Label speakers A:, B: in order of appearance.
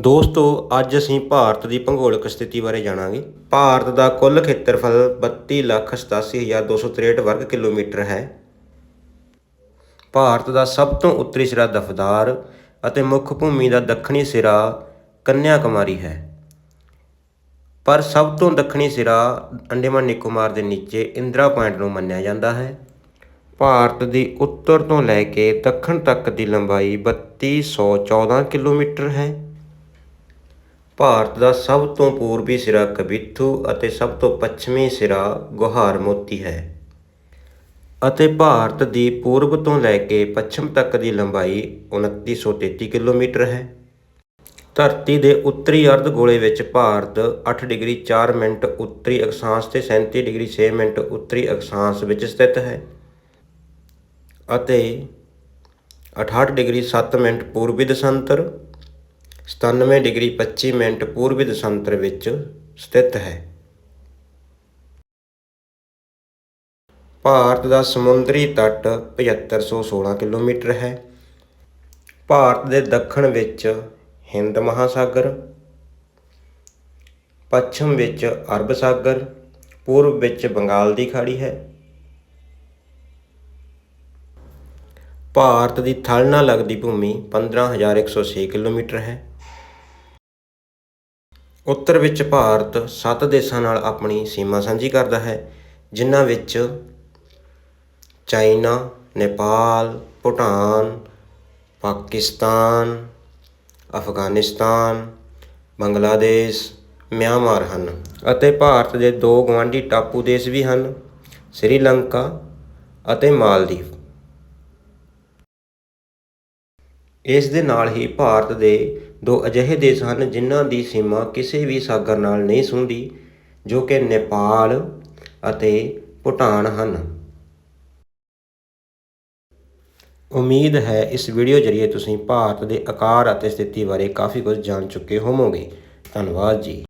A: ਦੋਸਤੋ ਅੱਜ ਅਸੀਂ ਭਾਰਤ ਦੀ ਭੂਗੋਲਿਕ ਸਥਿਤੀ ਬਾਰੇ ਜਾਣਾਂਗੇ। ਭਾਰਤ ਦਾ ਕੁੱਲ ਖੇਤਰਫਲ 32,87,263 ਵਰਗ ਕਿਲੋਮੀਟਰ ਹੈ। ਭਾਰਤ ਦਾ ਸਭ ਤੋਂ ਉੱਤਰੀ ਸਿਰਾ ਦਫਦਾਰ ਅਤੇ ਮੁੱਖ ਭੂਮੀ ਦਾ ਦੱਖਣੀ ਸਿਰਾ ਕੰਨਿਆ ਕੁਮਾਰੀ ਹੈ। ਪਰ ਸਭ ਤੋਂ ਦੱਖਣੀ ਸਿਰਾ ਅੰਡੇਮਾਨ ਨਿਕੋਬਾਰ ਦੇ ਨੀਚੇ ਇੰਦਰਾ ਪੁਆਇੰਟ ਨੂੰ ਮੰਨਿਆ ਜਾਂਦਾ ਹੈ। ਭਾਰਤ ਦੀ ਉੱਤਰ ਤੋਂ ਲੈ ਕੇ ਦੱਖਣ ਤੱਕ ਦੀ ਲੰਬਾਈ 3214 ਕਿਲੋਮੀਟਰ ਹੈ। ਭਾਰਤ ਦਾ ਸਭ ਤੋਂ ਪੂਰਬੀ ਸਿਰਾ ਕਬਿੱਥੂ ਅਤੇ ਸਭ ਤੋਂ ਪੱਛਮੀ ਸਿਰਾ ਗੁਹਾਰ ਮੋਤੀ ਹੈ। ਅਤੇ ਭਾਰਤ ਦੀ ਪੂਰਬ ਤੋਂ ਲੈ ਕੇ ਪੱਛਮ ਤੱਕ ਦੀ ਲੰਬਾਈ 2933 ਕਿਲੋਮੀਟਰ ਹੈ। ਧਰਤੀ ਦੇ ਉੱਤਰੀ ਅਰਧ ਗੋਲੇ ਵਿੱਚ ਭਾਰਤ 8 ਡਿਗਰੀ 4 ਮਿੰਟ ਉੱਤਰੀ ਅਕਸ਼ਾਂਸ਼ ਤੇ 37 ਡਿਗਰੀ 6 ਮਿੰਟ ਉੱਤਰੀ ਅਕਸ਼ਾਂਸ਼ ਵਿੱਚ ਸਥਿਤ ਹੈ। ਅਤੇ 68 ਡਿਗਰੀ 7 ਮਿੰਟ ਪੂਰਬੀ ਦਸ਼ਾਂਤਰ 97 ਡਿਗਰੀ 25 ਮਿੰਟ ਪੂਰਬੀ ਦਸ਼ਾਂਤਰ ਵਿੱਚ ਸਥਿਤ ਹੈ। ਭਾਰਤ ਦਾ ਸਮੁੰਦਰੀ ਤੱਟ 7516 ਕਿਲੋਮੀਟਰ ਹੈ। ਭਾਰਤ ਦੇ ਦੱਖਣ ਵਿੱਚ ਹਿੰਦ ਮਹਾਸਾਗਰ, ਪੱਛਮ ਵਿੱਚ ਅਰਬ ਸਾਗਰ, ਪੂਰਬ ਵਿੱਚ ਬੰਗਾਲ ਦੀ ਖਾੜੀ ਹੈ। ਭਾਰਤ ਦੀ ਥਲ ਨਾਲ ਲੱਗਦੀ ਭੂਮੀ 15106 ਕਿਲੋਮੀਟਰ ਹੈ। ਉੱਤਰ ਵਿੱਚ ਭਾਰਤ ਸੱਤ ਦੇਸ਼ਾਂ ਨਾਲ ਆਪਣੀ ਸੀਮਾ ਸਾਂਝੀ ਕਰਦਾ ਹੈ, ਜਿਨ੍ਹਾਂ ਵਿੱਚ ਚਾਈਨਾ, ਨੇਪਾਲ, ਭੂਟਾਨ, ਪਾਕਿਸਤਾਨ, ਅਫਗਾਨਿਸਤਾਨ, ਬੰਗਲਾਦੇਸ਼, ਮਿਆਂਮਾਰ ਹਨ ਅਤੇ ਭਾਰਤ ਦੇ ਦੋ ਗਵਾਂਢੀ ਟਾਪੂ ਦੇਸ਼ ਵੀ ਹਨ, ਸ੍ਰੀਲੰਕਾ ਅਤੇ ਮਾਲਦੀਵ। ਇਸ ਦੇ ਨਾਲ ਹੀ ਭਾਰਤ ਦੇ ਦੋ ਅਜਿਹੇ ਦੇਸ਼ ਹਨ ਜਿਨ੍ਹਾਂ ਦੀ ਸੀਮਾ ਕਿਸੇ ਵੀ ਸਾਗਰ ਨਾਲ ਨਹੀਂ ਸੁੰਦੀ ਜੋ ਕਿ ਨੇਪਾਲ ਅਤੇ ਭੂਟਾਨ ਹਨ। ਉਮੀਦ ਹੈ ਇਸ ਵੀਡੀਓ ਜਰੀਏ ਤੁਸੀਂ ਭਾਰਤ ਦੇ ਆਕਾਰ ਅਤੇ ਸਥਿਤੀ ਬਾਰੇ ਕਾਫੀ ਕੁਝ ਜਾਣ ਚੁੱਕੇ ਹੋਵੋਗੇ। ਧੰਨਵਾਦ ਜੀ।